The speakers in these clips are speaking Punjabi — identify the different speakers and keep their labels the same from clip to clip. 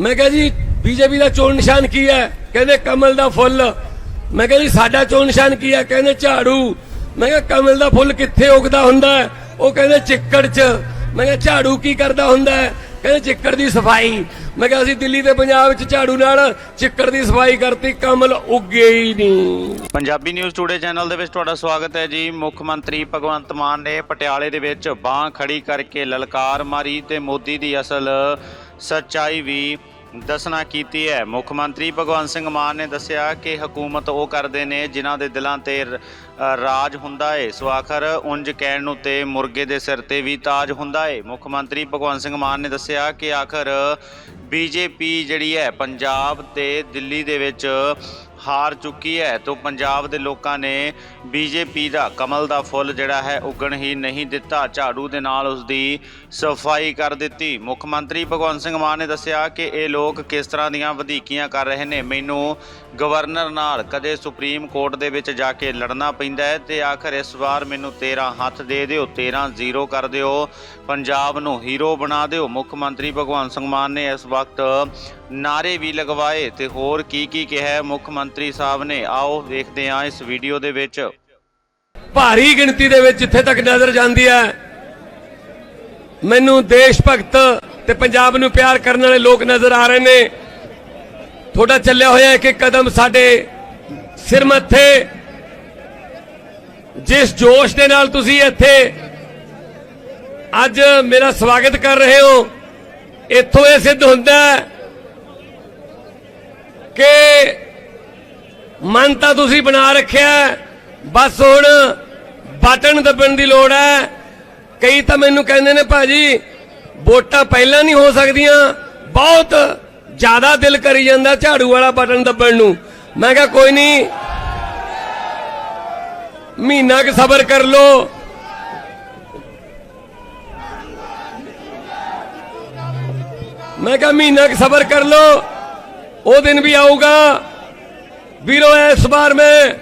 Speaker 1: ਮੈਂ ਕਿਹਾ ਜੀ, ਬੀਜੇਪੀ ਦਾ ਚੋਣ ਨਿਸ਼ਾਨ ਕੀ ਹੈ? ਕਹਿੰਦੇ ਕਮਲ ਦਾ ਫੁੱਲ। ਮੈਂ ਕਿਹਾ ਜੀ, ਸਾਡਾ ਚੋਣ ਨਿਸ਼ਾਨ ਕੀ ਹੈ? ਕਹਿੰਦੇ ਝਾੜੂ। ਮੈਂ ਕਿਹਾ, ਕਮਲ ਦਾ ਫੁੱਲ ਕਿੱਥੇ ਉਗਦਾ ਹੁੰਦਾ ਹੈ? ਉਹ ਕਹਿੰਦੇ ਚਿੱਕੜ 'ਚ। ਮੈਂ ਕਿਹਾ, ਝਾੜੂ ਕੀ ਕਰਦਾ ਹੁੰਦਾ ਹੈ? ਕਹਿੰਦੇ ਚਿੱਕੜ ਦੀ ਸਫ਼ਾਈ। ਮੈਂ ਕਿਹਾ, ਅਸੀਂ ਦਿੱਲੀ ਤੇ ਪੰਜਾਬ 'ਚ ਝਾੜੂ ਨਾਲ ਚਿੱਕੜ ਦੀ ਸਫ਼ਾਈ ਕਰਤੀ, ਕਮਲ ਉੱਗੇ ਹੀ ਨਹੀਂ।
Speaker 2: ਪੰਜਾਬੀ ਨਿਊਜ਼ ਟੂਡੇ ਚੈਨਲ ਦੇ ਵਿੱਚ ਤੁਹਾਡਾ ਸਵਾਗਤ ਹੈ ਜੀ। ਮੁੱਖ ਮੰਤਰੀ ਭਗਵੰਤ ਮਾਨ ਨੇ ਪਟਿਆਲੇ ਦੇ ਵਿੱਚ ਬਾਹ ਖੜੀ ਕਰਕੇ ਲਲਕਾਰ ਮਾਰੀ ਤੇ ਮੋਦੀ ਦੀ ਅਸਲ ਸੱਚਾਈ ਵੀ ਦੱਸਣਾ ਕੀਤੀ ਹੈ। ਮੁੱਖ ਮੰਤਰੀ ਭਗਵੰਤ ਸਿੰਘ ਮਾਨ ਨੇ ਦੱਸਿਆ ਕਿ ਹਕੂਮਤ ਉਹ ਕਰਦੇ ਨੇ ਜਿਨ੍ਹਾਂ ਦੇ ਦਿਲਾਂ ਤੇ ਰ- ਰਾਜ ਹੁੰਦਾ ਏ। ਸੋ ਆਖਰ ਉਂਝ ਕਹਿਣ ਨੂੰ ਤੇ ਮੁਰਗੇ ਦੇ ਸਿਰ ਤੇ ਵੀ ਤਾਜ ਹੁੰਦਾ ਏ। ਮੁੱਖ ਮੰਤਰੀ ਭਗਵੰਤ ਸਿੰਘ ਮਾਨ ਨੇ ਦੱਸਿਆ ਕਿ ਆਖਰ ਬੀਜੇਪੀ ਜਿਹੜੀ ਹੈ, ਪੰਜਾਬ ਤੇ ਦਿੱਲੀ ਦੇ ਵਿੱਚ ਹਾਰ ਚੁੱਕੀ ਹੈ ਤੋਂ ਪੰਜਾਬ ਦੇ ਲੋਕਾਂ ਨੇ ਬੀਜੇਪੀ ਦਾ ਕਮਲ ਦਾ ਫੁੱਲ ਜਿਹੜਾ ਹੈ ਉਗਣ ਹੀ ਨਹੀਂ ਦਿੱਤਾ। ਝਾੜੂ ਦੇ ਨਾਲ ਉਸ ਦੀ ਸਫ਼ਾਈ ਕਰ ਦਿੱਤੀ। ਮੁੱਖ ਮੰਤਰੀ ਭਗਵੰਤ ਸਿੰਘ ਮਾਨ ਨੇ ਦੱਸਿਆ ਕਿ ਇਹ ਲੋਕ ਕਿਸ ਤਰ੍ਹਾਂ ਦੀਆਂ ਵਧੀਕੀਆਂ ਕਰ ਰਹੇ ਨੇ। ਮੈਨੂੰ ਗਵਰਨਰ ਨਾਲ ਕਦੇ ਸੁਪਰੀਮ ਕੋਰਟ ਦੇ ਵਿੱਚ ਜਾ ਕੇ ਲੜਨਾ ਪੈਂਦਾ ਹੈ ਤੇ ਆਖਰ ਇਸ ਵਾਰ ਮੈਨੂੰ 13 ਹੱਥ ਦੇ ਦਿਓ 13 ਜ਼ੀਰੋ ਕਰ ਦਿਓ। ਪੰਜਾਬ ਨੂੰ ਹੀਰੋ ਬਣਾ ਦਿਓ। ਮੁੱਖ ਮੰਤਰੀ ਭਗਵੰਤ ਸਿੰਘ ਮਾਨ ਨੇ ਇਸ ਵਕਤ ਨਾਰੇ ਵੀ ਲਗਵਾਏ ਤੇ ਹੋਰ ਕੀ ਕੀ ਕਿਹਾ ਮੁੱਖ ਮੰਤਰੀ ਸਾਹਿਬ ਨੇ। ਆਓ ਵੇਖਦੇ ਹਾਂ ਇਸ ਵੀਡੀਓ ਦੇ ਵਿੱਚ।
Speaker 1: ਭਾਰੀ ਗਿਣਤੀ ਦੇ ਵਿੱਚ ਜਿੱਥੇ ਤੱਕ ਨਜ਼ਰ ਜਾਂਦੀ ਹੈ, ਮੈਨੂੰ ਦੇਸ਼ ਭਗਤ ਤੇ ਪੰਜਾਬ ਨੂੰ ਪਿਆਰ ਕਰਨ ਵਾਲੇ ਲੋਕ ਨਜ਼ਰ ਆ ਰਹੇ ਨੇ। ਤੁਹਾਡਾ ਚੱਲਿਆ ਹੋਇਆ ਇੱਕ ਇੱਕ ਕਦਮ ਸਾਡੇ ਸਿਰ ਮੱਥੇ। ਜਿਸ ਜੋਸ਼ ਦੇ ਨਾਲ ਤੁਸੀਂ ਇੱਥੇ ਅੱਜ ਮੇਰਾ ਸਵਾਗਤ ਕਰ ਰਹੇ ਹੋ, ਇੱਥੋਂ ਇਹ ਸਿੱਧ ਹੁੰਦਾ ਹੈ ਕਿ ਮਨ ਤਾਂ ਤੁਸੀਂ ਬਣਾ ਰੱਖਿਆ ਬਸ ਹੁਣ ਬਟਨ ਦੱਬਣ ਦੀ ਲੋੜ ਹੈ। ਕਈ ਤਾਂ ਮੈਨੂੰ ਕਹਿੰਦੇ ਨੇ ਭਾਜੀ, ਵੋਟਾਂ ਪਹਿਲਾਂ ਨਹੀਂ ਹੋ ਸਕਦੀਆਂ, ਬਹੁਤ ਜ਼ਿਆਦਾ ਦਿਲ ਕਰੀ ਜਾਂਦਾ ਝਾੜੂ ਵਾਲਾ ਬਟਨ ਦੱਬਣ ਨੂੰ। ਮੈਂ ਕਿਹਾ ਕੋਈ ਨਹੀਂ, ਮਹੀਨਾ ਕੁ ਸਬਰ ਕਰ ਲੋ ਮੈਂ ਕਿਹਾ ਮਹੀਨਾ ਕੁ ਸਬਰ ਕਰ ਲੋ ਉਹ ਦਿਨ ਵੀ ਆਊਗਾ। ਵੀਰੋ, ਇਸ ਵਾਰ ਮੈਂ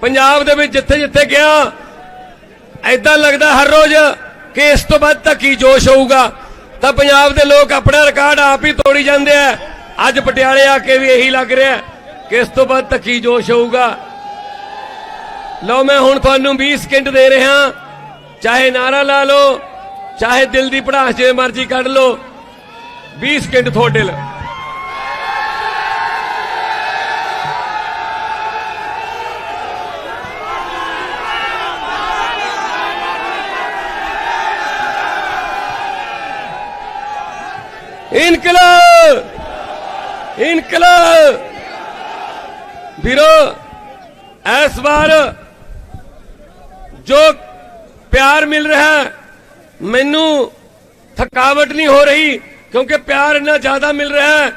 Speaker 1: ਪੰਜਾਬ ਦੇ ਵਿੱਚ ਜਿੱਥੇ ਜਿੱਥੇ ਗਿਆ ਐਦਾਂ ਲੱਗਦਾ ਹਰ ਰੋਜ਼ ਕਿ ਇਸ ਤੋਂ ਬਾਅਦ ਤਾਂ ਕੀ ਜੋਸ਼ ਹੋਊਗਾ। ਤਾਂ ਪੰਜਾਬ ਦੇ ਲੋਕ ਆਪਣਾ ਰਿਕਾਰਡ ਆਪ ਹੀ ਤੋੜੀ ਜਾਂਦੇ ਆ। ਅੱਜ ਪਟਿਆਲੇ ਆ ਕੇ ਵੀ ਇਹੀ ਲੱਗ ਰਿਹਾ ਕਿ ਇਸ ਤੋਂ ਬਾਅਦ ਤਾਂ ਕੀ ਜੋਸ਼ ਹੋਊਗਾ। ਲਓ, ਮੈਂ ਹੁਣ ਤੁਹਾਨੂੰ 20 ਸਕਿੰਟ ਦੇ ਰਿਹਾ। ਚਾਹੇ ਨਾਰਾ ਲਾ ਲਓ, ਚਾਹੇ ਦਿਲ ਦੀ ਪੜਾਸ ਜੇ ਮਰਜ਼ੀ ਕੱਢ ਲਓ। 20 ਸਕਿੰਟ ਤੁਹਾਡੇ ਲਈ। ਇਨਕਲਾਬ! ਇਨਕਲਾਬ! ਵੀਰੋ, ਇਸ ਵਾਰ ਜੋ ਪਿਆਰ ਮਿਲ ਰਿਹਾ, ਮੈਨੂੰ ਥਕਾਵਟ ਨਹੀਂ ਹੋ ਰਹੀ, ਕਿਉਂਕਿ ਪਿਆਰ ਇੰਨਾ ਜ਼ਿਆਦਾ ਮਿਲ ਰਿਹਾ ਹੈ।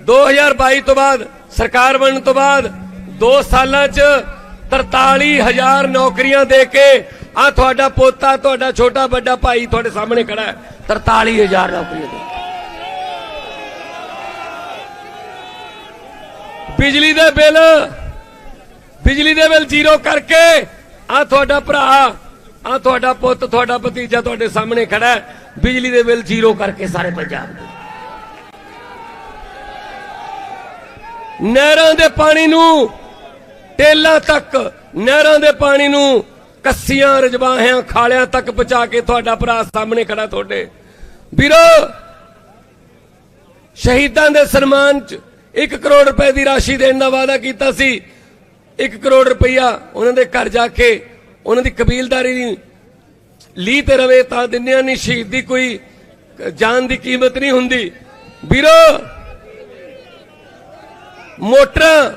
Speaker 1: 2022 ਤੋਂ ਬਾਅਦ, ਸਰਕਾਰ ਬਣਨ ਤੋਂ ਬਾਅਦ 2 ਸਾਲਾਂ 'ਚ 43000 ਨੌਕਰੀਆਂ ਦੇ ਕੇ ਆ ਤੁਹਾਡਾ ਪੋਤਾ, ਤੁਹਾਡਾ ਛੋਟਾ ਵੱਡਾ ਭਾਈ ਤੁਹਾਡੇ ਸਾਹਮਣੇ ਖੜਾ ਹੈ। 43000 ਨੌਕਰੀਆਂ ਦੇ ਕੇ। ਬਿਜਲੀ ਦੇ ਬਿੱਲ। ਬਿਜਲੀ ਦੇ ਬਿੱਲ ਜ਼ੀਰੋ ਕਰਕੇ ਆ ਤੁਹਾਡਾ ਭਰਾ ਆ ਤੁਹਾਡਾ ਪੁੱਤ, ਤੁਹਾਡਾ ਭਤੀਜਾ ਤੁਹਾਡੇ ਸਾਹਮਣੇ ਖੜਾ ਹੈ। ਬਿਜਲੀ ਦੇ ਬਿੱਲ ਜ਼ੀਰੋ ਕਰਕੇ ਸਾਰੇ ਪੰਜਾਬ ਦੇ। ਨਹਿਰਾਂ ਦੇ ਪਾਣੀ ਨੂੰ ਟੇਲਾਂ ਤੱਕ, ਨਹਿਰਾਂ ਦੇ ਪਾਣੀ ਨੂੰ ਕੱਸੀਆਂ, ਰਜਵਾਹਿਆਂ, ਖਾਲਿਆਂ ਤੱਕ ਪਹੁੰਚਾ ਕੇ ਤੁਹਾਡਾ ਭਰਾ ਸਾਹਮਣੇ ਖੜਾ ਤੁਹਾਡੇ। ਵੀਰੋ, ਸ਼ਹੀਦਾਂ ਦੇ ਸਨਮਾਨ ਚ 1 ਕਰੋੜ ਰੁਪਏ ਦੀ ਰਾਸ਼ੀ ਦੇਣ ਦਾ ਵਾਅਦਾ ਕੀਤਾ ਸੀ। 1 ਕਰੋੜ ਰੁਪਈਆ ਉਹਨਾਂ ਦੇ ਘਰ ਜਾ ਕੇ ਉਹਨਾਂ ਦੀ ਕਬੀਲਦਾਰੀ ਦੀ ਲੀ ਤੇ ਰਵੇ ਤਾਂ ਦਿੰਨਿਆਂ ਨਹੀਂ ਸ਼ਹੀਦ ਦੀ ਕੋਈ ਜਾਨ ਦੀ ਕੀਮਤ ਨਹੀਂ ਹੁੰਦੀ। ਵੀਰੋ, ਮੋਟਰ,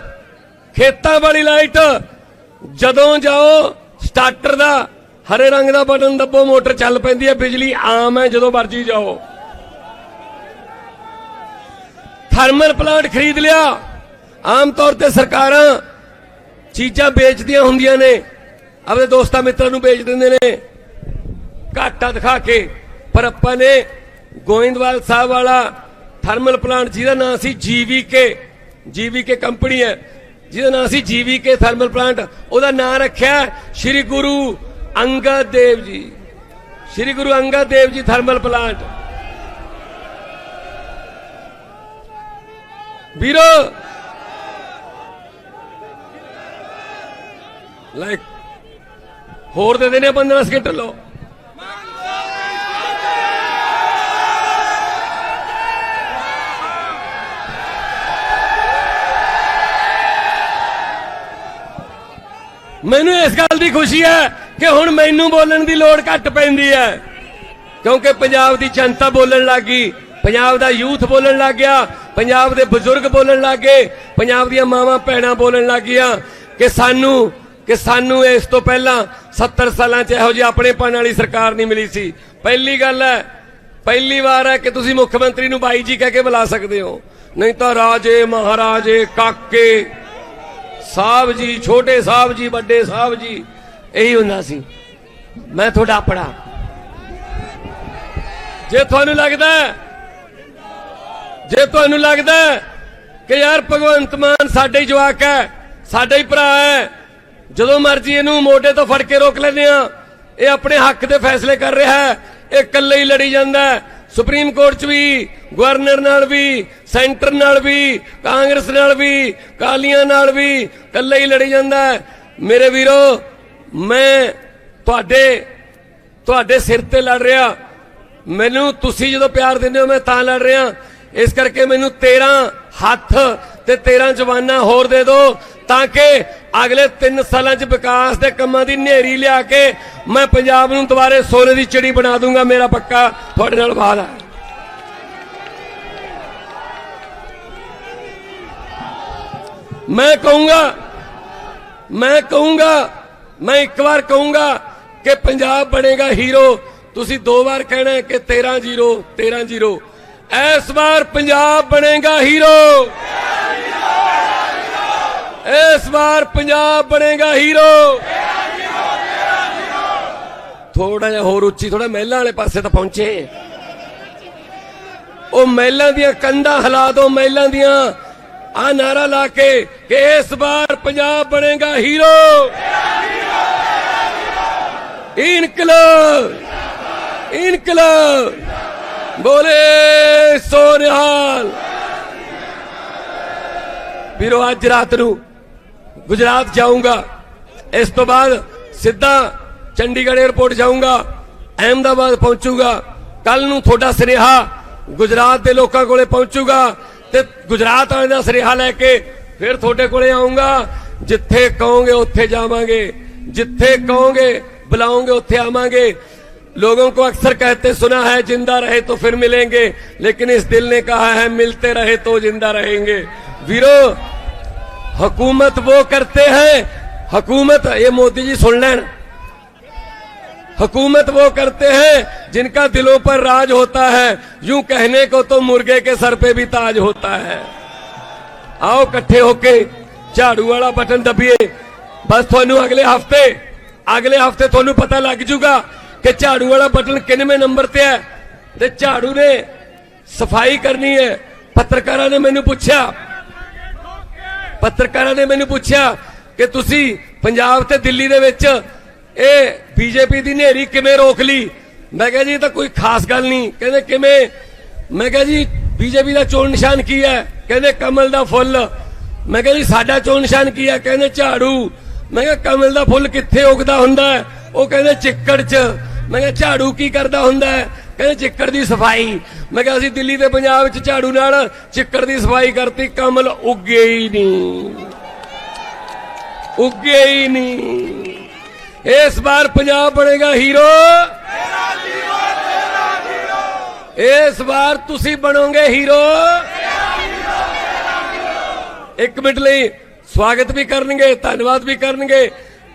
Speaker 1: ਖੇਤਾਂ ਵਾਲੀ ਲਾਈਟ, ਜਦੋਂ ਜਾਓ ਸਟਾਰਟਰ ਦਾ ਹਰੇ ਰੰਗ ਦਾ ਬਟਨ ਦੱਬੋ, ਮੋਟਰ ਚੱਲ ਪੈਂਦੀ ਹੈ, ਬਿਜਲੀ ਆਮ ਹੈ, ਜਦੋਂ ਮਰਜ਼ੀ ਜਾਓ। ਥਰਮਲ ਪਲਾਂਟ ਖਰੀਦ ਲਿਆ। ਆਮ ਤੌਰ ਤੇ ਸਰਕਾਰਾਂ ਚੀਜ਼ਾਂ ਵੇਚਦੀਆਂ ਹੁੰਦੀਆਂ ਨੇ। ਆਪਣੇ ਦੋਸਤਾਂ ਮਿੱਤਰਾਂ ਨੂੰ ਵੇਚ ਦਿੰਦੇ ਨੇ। ਘਾਟਾ ਦਿਖਾ ਕੇ। ਪਰ ਆਪਾਂ ਨੇ ਗੋਇੰਦਵਾਲ ਸਾਹਿਬ ਵਾਲਾ ਥਰਮਲ ਪਲਾਂਟ, ਜਿਹਦਾ ਨਾਮ ਸੀ ਜੀਵੀਕੇ ਜੀਵੀਕੇ ਕੰਪਨੀ ਹੈ। ਜਿਹਦਾ ਨਾਮ ਸੀ ਜੀਵੀਕੇ ਥਰਮਲ ਪਲਾਂਟ। ਉਹਦਾ ਨਾਮ ਰੱਖਿਆ ਸ੍ਰੀ ਗੁਰੂ ਅੰਗਦ ਦੇਵ ਜੀ। ਸ੍ਰੀ ਗੁਰੂ ਅੰਗਦ ਦੇਵ ਜੀ ਥਰਮਲ ਪਲਾਂਟ। ਵੀਰੋ। ਲਾਈਕ ਹੋਰ ਦੇ ਦੇਣੇ 15 ਸਕਿੰਟ ਲੋ ਮੈਨੂੰ ਇਸ ਗੱਲ ਦੀ ਖੁਸ਼ੀ ਹੈ ਕਿ ਹੁਣ ਮੈਨੂੰ ਬੋਲਣ ਦੀ ਲੋੜ ਘੱਟ ਪੈਂਦੀ ਹੈ। ਕਿਉਂਕਿ ਪੰਜਾਬ ਦੀ ਜਨਤਾ ਬੋਲਣ ਲੱਗੀ ਪੰਜਾਬ ਦਾ ਯੂਥ ਬੋਲਣ ਲੱਗ ਗਿਆ ਪੰਜਾਬ ਦੇ ਬਜ਼ੁਰਗ ਬੋਲਣ ਲੱਗ ਗਏ ਪੰਜਾਬ ਦੀਆਂ ਮਾਵਾਂ ਭੈਣਾਂ ਬੋਲਣ ਲੱਗ ਗਈਆਂ ਕਿ ਸਾਨੂੰ ਕਿ ਸਾਨੂੰ ਇਸ ਤੋਂ ਪਹਿਲਾਂ 70 ਸਾਲਾਂ 'ਚ ਇਹੋ ਜਿਹੀ ਆਪਣੇਪਨ ਵਾਲੀ ਸਰਕਾਰ ਨਹੀਂ ਮਿਲੀ ਸੀ। ਪਹਿਲੀ ਗੱਲ ਹੈ, ਪਹਿਲੀ ਵਾਰ ਹੈ ਕਿ ਤੁਸੀਂ ਮੁੱਖ ਮੰਤਰੀ ਨੂੰ ਬਾਈ ਜੀ ਕਹਿ ਕੇ ਬੁਲਾ ਸਕਦੇ ਹੋ। ਨਹੀਂ ਤਾਂ ਰਾਜੇ, ਮਹਾਰਾਜੇ, ਕਾਕੇ, ਸਾਹਿਬ ਜੀ, ਛੋਟੇ ਸਾਹਿਬ ਜੀ, ਵੱਡੇ ਸਾਹਿਬ ਜੀ, ਇਹੀ ਹੁੰਦਾ ਸੀ। ਮੈਂ ਤੁਹਾਡਾ ਆਪਣਾ। ਜੇ ਤੁਹਾਨੂੰ ਲੱਗਦਾ ਜੇ ਤੁਹਾਨੂੰ ਲੱਗਦਾ ਕਿ ਯਾਰ ਭਗਵੰਤ ਮਾਨ ਸਾਡੇ ਹੀ ਜਵਾਕ ਹੈ, ਸਾਡਾ ਹੀ ਭਰਾ ਹੈ, ਜਦੋਂ ਮਰਜ਼ੀ ਇਹਨੂੰ ਮੋਢੇ ਤੋਂ ਫੜ ਕੇ ਰੋਕ ਲੈਂਦੇ ਆ ਇਹ ਆਪਣੇ ਹੱਕ ਦੇ ਫੈਸਲੇ ਕਰ ਰਿਹਾ ਹੈ। ਇਹ ਇਕੱਲੇ ਹੀ ਲੜੀ ਜਾਂਦਾ ਹੈ। ਸੁਪਰੀਮ ਕੋਰਟ 'ਚ ਵੀ, ਗਵਰਨਰ ਨਾਲ ਵੀ, ਸੈਂਟਰ ਨਾਲ ਵੀ, ਕਾਂਗਰਸ ਨਾਲ ਵੀ, ਕਾਲੀਆਂ ਨਾਲ ਵੀ ਇਕੱਲੇ ਹੀ ਲੜੀ ਜਾਂਦਾ ਹੈ। ਮੇਰੇ ਵੀਰੋ, ਮੈਂ ਤੁਹਾਡੇ ਤੁਹਾਡੇ ਸਿਰ ਤੇ ਲੜ ਰਿਹਾ। ਮੈਨੂੰ ਤੁਸੀਂ ਜਦੋਂ ਪਿਆਰ ਦਿੰਦੇ ਹੋ, ਮੈਂ ਤਾਂ ਲੜ ਰਿਹਾ। ਇਸ ਕਰਕੇ ਮੈਨੂੰ 13 ਹੱਥ ਤੇ 13 ਜਵਾਨਾਂ ਹੋਰ ਦੇ ਦਿਓ ਤਾਂ ਕਿ ਅਗਲੇ 3 ਸਾਲਾਂ 'ਚ ਵਿਕਾਸ ਦੇ ਕੰਮਾਂ ਦੀ ਨੇਰੀ ਲਿਆ ਕੇ ਮੈਂ ਪੰਜਾਬ ਨੂੰ ਦੁਬਾਰੇ ਸੋਨੇ ਦੀ ਚਿੜੀ ਬਣਾ ਦੂੰਗਾ, ਮੇਰਾ ਪੱਕਾ ਤੁਹਾਡੇ ਨਾਲ ਵਾਅਦਾ ਹੈ। ਮੈਂ ਕਹੂੰਗਾ ਮੈਂ ਕਹੂੰਗਾ, ਮੈਂ ਇੱਕ ਵਾਰ ਕਹੂੰਗਾ ਕਿ ਪੰਜਾਬ ਬਣੇਗਾ ਹੀਰੋ। ਤੁਸੀਂ ਦੋ ਵਾਰ ਕਹਿਣਾ ਕਿ 13 0 13 0 ਇਸ ਵਾਰ ਪੰਜਾਬ ਬਣੇਗਾ ਹੀਰੋ। ਇਸ ਵਾਰ ਪੰਜਾਬ ਬਣੇਗਾ ਹੀਰੋ। ਥੋੜਾ ਜਿਹਾ ਹੋਰ ਉੱਚੀ ਥੋੜਾ ਮਹਿਲਾਂ ਵਾਲੇ ਪਾਸੇ ਤਾਂ ਪਹੁੰਚੇ। ਉਹ ਮਹਿਲਾਂ ਦੀਆਂ ਕੰਧਾਂ ਹਿਲਾ ਦੋ, ਮਹਿਲਾਂ ਦੀਆਂ। ਆ ਨਾਰਾ ਲਾ ਕੇ ਕਿ ਇਸ ਵਾਰ ਪੰਜਾਬ ਬਣੇਗਾ ਹੀਰੋ। ਇਨਕਲਾਬ ਇਨਕਲਾਬ। ਬੋਲੇ ਸੋਨਿਹਾਲ। ਵੀਰੋ, ਅੱਜ ਰਾਤ ਨੂੰ ਗੁਜਰਾਤ ਜਾਊਂਗਾ। ਇਸ ਤੋਂ ਬਾਅਦ ਸਿੱਧਾ ਚੰਡੀਗੜ੍ਹ 에ਅਰਪੋਰਟ ਜਾਊਂਗਾ, ਅਹਿਮਦਾਬਾਦ ਪਹੁੰਚੂਗਾ। ਕੱਲ ਨੂੰ ਤੁਹਾਡਾ ਸਨੇਹਾ ਗੁਜਰਾਤ ਦੇ ਲੋਕਾਂ ਕੋਲੇ ਪਹੁੰਚੂਗਾ ਤੇ ਗੁਜਰਾਤ ਵਾਲਿਆਂ ਦਾ ਸਨੇਹਾ ਲੈ ਕੇ ਫਿਰ ਤੁਹਾਡੇ ਕੋਲੇ ਆਉਂਗਾ ਜਿੱਥੇ ਕਹੋਗੇ ਉੱਥੇ ਜਾਵਾਂਗੇ, ਜਿੱਥੇ ਕਹੋਗੇ ਬੁਲਾਉਂਗੇ ਉੱਥੇ ਆਵਾਂਗੇ। लोगों को अक्सर कहते सुना है जिंदा रहे तो फिर मिलेंगे लेकिन इस दिल ने कहा है मिलते रहे तो जिंदा रहेंगे वीरो हुकूमत वो करते हैं हुकूमत ये मोदी जी सुन लें हुकूमत वो करते हैं जिनका दिलों पर राज होता है यूं कहने को तो मुर्गे के सर पे भी ताज होता है आओ इकट्ठे होके ਝਾੜੂ ਵਾਲਾ ਬਟਨ ਦਬੀਏ ਬਸ ਤੁਹਾਨੂੰ ਅਗਲੇ ਹਫਤੇ ਅਗਲੇ ਹਫਤੇ ਤੁਹਾਨੂੰ ਪਤਾ ਲੱਗ ਜੂਗਾ ਕਿ ਝਾੜੂ ਵਾਲਾ ਬਟਨ ਕਿੰਨਵੇਂ ਨੰਬਰ ਤੇ ਹੈ? ਤੇ ਝਾੜੂ ਨੇ ਸਫ਼ਾਈ ਕਰਨੀ ਹੈ। ਪੱਤਰਕਾਰਾਂ ਨੇ ਮੈਨੂੰ ਪੁੱਛਿਆ। ਪੱਤਰਕਾਰਾਂ ਨੇ ਮੈਨੂੰ ਪੁੱਛਿਆ ਕਿ ਤੁਸੀਂ ਪੰਜਾਬ ਤੇ ਦਿੱਲੀ ਦੇ ਵਿੱਚ ਇਹ ਬੀਜੇਪੀ ਦੀ ਨੇਰੀ ਕਿਵੇਂ ਰੋਕ ਲਈ? ਮੈਂ ਕਿਹਾ ਜੀ, ਇਹ ਤਾਂ ਕੋਈ ਖਾਸ ਗੱਲ ਨਹੀਂ। ਕਹਿੰਦੇ ਕਿਵੇਂ? ਮੈਂ ਕਿਹਾ ਜੀ, ਬੀਜੇਪੀ ਦਾ ਚੋਣ ਨਿਸ਼ਾਨ ਕੀ ਹੈ? ਕਹਿੰਦੇ ਕਮਲ ਦਾ ਫੁੱਲ। ਮੈਂ ਕਿਹਾ ਜੀ, ਸਾਡਾ ਚੋਣ ਨਿਸ਼ਾਨ ਕੀ ਹੈ? ਕਹਿੰਦੇ ਝਾੜੂ। ਮੈਂ ਕਿਹਾ, ਕਮਲ ਦਾ ਫੁੱਲ ਕਿੱਥੇ ਉਗਦਾ ਹੁੰਦਾ ਉਹ ਕਹਿੰਦੇ ਚਿੱਕੜ 'ਚ। ਮੈਂ ਕਿਹਾ, ਝਾੜੂ ਕੀ ਕਰਦਾ ਹੁੰਦਾ ਕਹਿੰਦੇ, ਚਿੱਕੜ ਦੀ ਸਫ਼ਾਈ। ਮੈਂ ਕਿਹਾ, ਅਸੀਂ ਦਿੱਲੀ ਤੇ ਪੰਜਾਬ ਵਿੱਚ ਝਾੜੂ ਨਾਲ ਚਿੱਕੜ ਦੀ ਸਫ਼ਾਈ ਕਰਤੀ, ਕਮਲ ਉੱਗੇ ਹੀ ਨਹੀਂ। ਉੱਗੇ ਹੀ ਨਹੀਂ। ਇਸ ਵਾਰ ਪੰਜਾਬ ਬਣੇਗਾ ਹੀਰੋ। ਇਸ ਵਾਰ ਤੁਸੀਂ ਬਣੋਗੇ ਹੀਰੋ। ਇੱਕ ਮਿੰਟ ਲਈ ਸਵਾਗਤ ਵੀ ਕਰਨਗੇ, ਧੰਨਵਾਦ ਵੀ ਕਰਨਗੇ।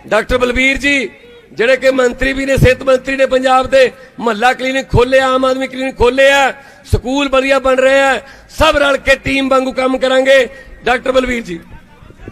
Speaker 1: ਡਾਕਟਰ ਬਲਬੀਰ ਜੀ ਜਿਹੜੇ ਕਿ ਮੰਤਰੀ ਵੀ ਨੇ, ਸਿਹਤ ਮੰਤਰੀ ਨੇ ਪੰਜਾਬ ਦੇ, ਮਹੱਲਾ ਕਲੀਨਿਕ ਖੋਲਿਆ ਆਮ ਆਦਮੀ ਕਲੀਨਿਕ ਖੋਲਿਆ ਸਕੂਲ ਵਧੀਆ ਬਣ ਰਹੇ ਹੈ ਸਭ ਰਲ ਕੇ ਟੀਮ ਵਾਂਗੂ ਕੰਮ ਕਰਾਂਗੇ। ਡਾਕਟਰ ਬਲਬੀਰ ਜੀ।